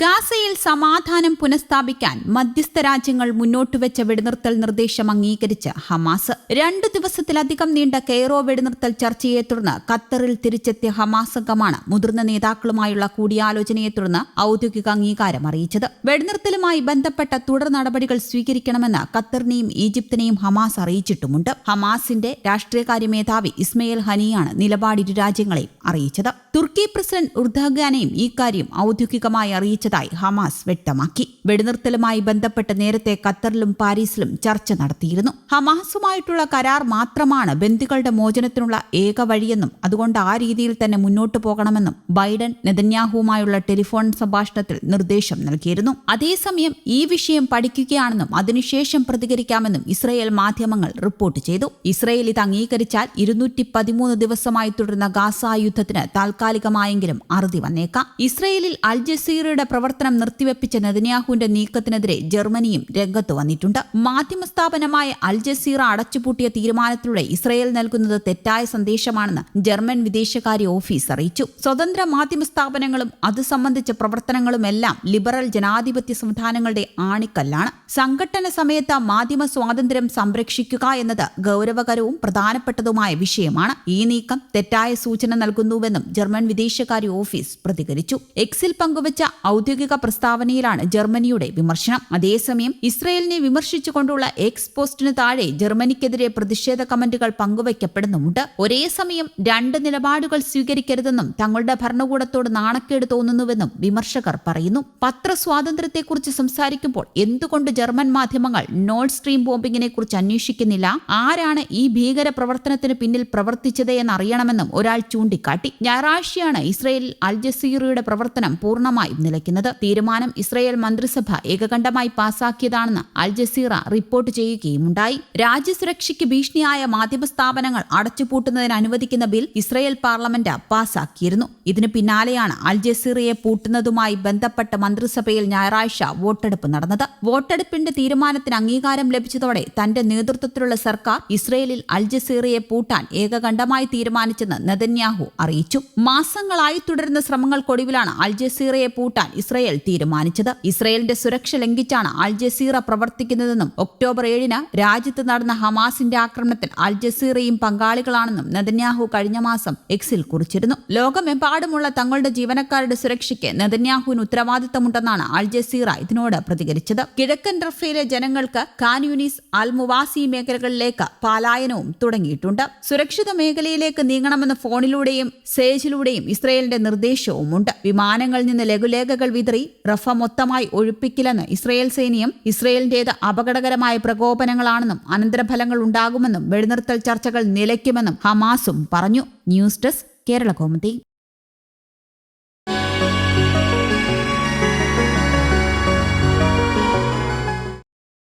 ഗാസയിൽ സമാധാനം പുനഃസ്ഥാപിക്കാൻ മധ്യസ്ഥ രാജ്യങ്ങൾ മുന്നോട്ട് വെച്ച വെടിനിർത്തൽ നിർദ്ദേശം അംഗീകരിച്ച് ഹമാസ്. രണ്ടു ദിവസത്തിലധികം നീണ്ട കെയ്റോ വെടിനിർത്തൽ ചർച്ചയെ തുടർന്ന് ഖത്തറിൽ തിരിച്ചെത്തിയ ഹമാസ് അംഗമാണ് മുതിർന്ന നേതാക്കളുമായുള്ള കൂടിയാലോചനയെ തുടർന്ന് ഔദ്യോഗിക അംഗീകാരം അറിയിച്ചത്. വെടിനിർത്തലുമായി ബന്ധപ്പെട്ട തുടർ നടപടികൾ സ്വീകരിക്കണമെന്ന് ഖത്തറിനെയും ഈജിപ്തിനെയും ഹമാസ് അറിയിച്ചിട്ടുമുണ്ട്. ഹമാസിന്റെ രാഷ്ട്രീയകാര്യ മേധാവി ഇസ്മയിൽ ഹനിയാണ് നിലപാട് ഇരു രാജ്യങ്ങളെയും അറിയിച്ചത്. തുർക്കി പ്രസിഡന്റ് ഉർദാഗാനെയും ഇക്കാര്യം ഔദ്യോഗികമായി അറിയിച്ചതായി ഹമാസ് വ്യക്തമാക്കി. വെടിനിർത്തലുമായി ബന്ധപ്പെട്ട് നേരത്തെ ഖത്തറിലും പാരീസിലും ചർച്ച നടത്തിയിരുന്നു. ഹമാസുമായിട്ടുള്ള കരാർ മാത്രമാണ് ബന്ദികളുടെ മോചനത്തിനുള്ള ഏക വഴിയെന്നും അതുകൊണ്ട് ആ രീതിയിൽ തന്നെ മുന്നോട്ടു പോകണമെന്നും ബൈഡൻ നെതന്യാഹുവുമായുള്ള ടെലിഫോൺ സംഭാഷണത്തിൽ നിർദ്ദേശം നൽകിയിരുന്നു. അതേസമയം ഈ വിഷയം പഠിക്കുകയാണെന്നും അതിനുശേഷം പ്രതികരിക്കാമെന്നും ഇസ്രയേൽ മാധ്യമങ്ങൾ റിപ്പോർട്ട് ചെയ്തു. ഇസ്രയേൽ ഇത് അംഗീകരിച്ചാൽ ഇരുന്നൂറ്റി ദിവസമായി തുടരുന്ന ഗാസ യുദ്ധത്തിന് താൽക്കാലികമായെങ്കിലും അറുതി വന്നേക്കാം. ഇസ്രയേലിൽ അൽ ജസീറയുടെ പ്രവർത്തനം നിർത്തിവെപ്പിച്ച നെതന്യാഹുവിന്റെ നീക്കത്തിനെതിരെ ജർമ്മനിയും രംഗത്ത് വന്നിട്ടുണ്ട്. മാധ്യമ സ്ഥാപനമായ അൽ ജസീറ അടച്ചുപൂട്ടിയ തീരുമാനത്തിലൂടെ ഇസ്രയേൽ നൽകുന്നത് തെറ്റായ സന്ദേശമാണെന്ന് ജർമ്മൻ വിദേശകാര്യ ഓഫീസ് അറിയിച്ചു. സ്വതന്ത്ര മാധ്യമ സ്ഥാപനങ്ങളും അത് സംബന്ധിച്ച പ്രവർത്തനങ്ങളുമെല്ലാം ലിബറൽ ജനാധിപത്യ സംവിധാനങ്ങളുടെ ആണിക്കല്ലാണ്. സംഘട്ടന സമയത്ത് മാധ്യമ സ്വാതന്ത്ര്യം സംരക്ഷിക്കുക എന്നത് ഗൗരവകരവും പ്രധാനപ്പെട്ടതുമായ വിഷയമാണ്. ഈ നീക്കം തെറ്റായ സൂചന നൽകുന്നുവെന്നും ജർമ്മൻ വിദേശകാര്യ ഓഫീസ് പ്രതികരിച്ചു. എക്സിൽ പങ്കുവച്ച ഔദ്യോഗിക പ്രസ്താവനയിലാണ് ജർമ്മനിയുടെ വിമർശനം. അതേസമയം ഇസ്രയേലിനെ വിമർശിച്ചുകൊണ്ടുള്ള എക്സ് പോസ്റ്റിന് താഴെ ജർമ്മനിക്കെതിരെ പ്രതിഷേധ കമന്റുകൾ പങ്കുവയ്ക്കപ്പെടുന്നുമുണ്ട്. ഒരേ സമയം രണ്ട് നിലപാടുകൾ സ്വീകരിക്കരുതെന്നും തങ്ങളുടെ ഭരണകൂടത്തോട് നാണക്കേട് തോന്നുന്നുവെന്നും വിമർശകർ പറയുന്നു. പത്രസ്വാതന്ത്ര്യത്തെക്കുറിച്ച് സംസാരിക്കുമ്പോൾ എന്തുകൊണ്ട് ജർമ്മൻ മാധ്യമങ്ങൾ നോൺ സ്ട്രീം ബോംബിങ്ങിനെ കുറിച്ച് അന്വേഷിക്കുന്നില്ല? ആരാണ് ഈ ഭീകര പ്രവർത്തനത്തിന് പിന്നിൽ പ്രവർത്തിച്ചത് എന്നറിയണമെന്നും ഒരാൾ ചൂണ്ടിക്കാട്ടി. ഞായറാഴ്ചയാണ് ഇസ്രയേലിൽ അൽ ജസീറയുടെ പ്രവർത്തനം പൂർണമായും നിലയ്ക്കുന്നത്. തീരുമാനം ഇസ്രയേൽ മന്ത്രിസഭ ഏകകണ്ഠമായി പാസാക്കിയതാണെന്ന് അൽ ജസീറ റിപ്പോർട്ട് ചെയ്യുകയുമുണ്ടായി. രാജ്യസുരക്ഷയ്ക്ക് ഭീഷണിയായ മാധ്യമ സ്ഥാപനങ്ങൾ അടച്ചുപൂട്ടുന്നതിന് അനുവദിക്കുന്ന ബിൽ ഇസ്രയേൽ പാർലമെന്റ് പാസാക്കിയിരുന്നു. ഇതിന് പിന്നാലെയാണ് അൽ ജസീറയെ പൂട്ടുന്നതുമായി ബന്ധപ്പെട്ട് മന്ത്രിസഭയിൽ ഞായറാഴ്ച വോട്ടെടുപ്പ് നടന്നത്. വോട്ടെടുപ്പിന്റെ തീരുമാനത്തിന് അംഗീകാരം ലഭിച്ചതോടെ തന്റെ നേതൃത്വത്തിലുള്ള സർക്കാർ ഇസ്രയേലിൽ അൽ ജസീറയെ പൂട്ടാൻ ഏകകണ്ഠമായി തീരുമാനിച്ചെന്ന് നെതന്യാഹു അറിയിച്ചു. മാസങ്ങളായി തുടരുന്ന ശ്രമങ്ങൾക്കൊടുവിലാണ് അൽ ജസീറയെ പൂട്ടാൻ ഇസ്രയേൽ തീരുമാനിച്ചത്. ഇസ്രയേലിന്റെ സുരക്ഷ ലംഘിച്ചാണ് അൽ ജസീറ പ്രവർത്തിക്കുന്നതെന്നും ഒക്ടോബർ ഏഴിന് രാജ്യത്ത് നടന്ന ഹമാസിന്റെ ആക്രമണത്തിൽ അൽ ജസീറയും പങ്കാളികളാണെന്നും നെതന്യാഹു കഴിഞ്ഞ മാസം എക്സിൽ കുറിച്ചിരുന്നു. ലോകമെമ്പാടുമുള്ള തങ്ങളുടെ ജീവനക്കാരുടെ സുരക്ഷയ്ക്ക് നെതന്യാഹുവിന് ഉത്തരവാദിത്തമുണ്ടെന്നാണ് അൽ ജസീറ ഇതിനോട് പ്രതികരിച്ചത്. കിഴക്കൻ റഫയിലെ ജനങ്ങൾക്ക് ഖാൻ യൂനിസ് അൽ മുവാസി മേഖലകളിലേക്ക് പലായനവും തുടങ്ങിയിട്ടുണ്ട്. സുരക്ഷിത മേഖലയിലേക്ക് നീങ്ങണമെന്ന് ഫോണിലൂടെയും സേജിലൂടെയും ഇസ്രയേലിന്റെ നിർദ്ദേശവുമുണ്ട്. വിമാനങ്ങളിൽ നിന്ന് ലഘുലേഖകൾ വിതറി റഫ മൊത്തമായി ഒഴിപ്പിക്കില്ലെന്ന് ഇസ്രയേൽ സൈന്യം ഇസ്രയേലിന്റേത് അപകടകരമായ പ്രകോപനങ്ങളാണെന്നും അനന്തരഫലങ്ങൾ ഉണ്ടാകുമെന്നും വെടിനിർത്തൽ ചർച്ചകൾ നിലയ്ക്കുമെന്നും ഹമാസും പറഞ്ഞു. News desk Kerala കോമതി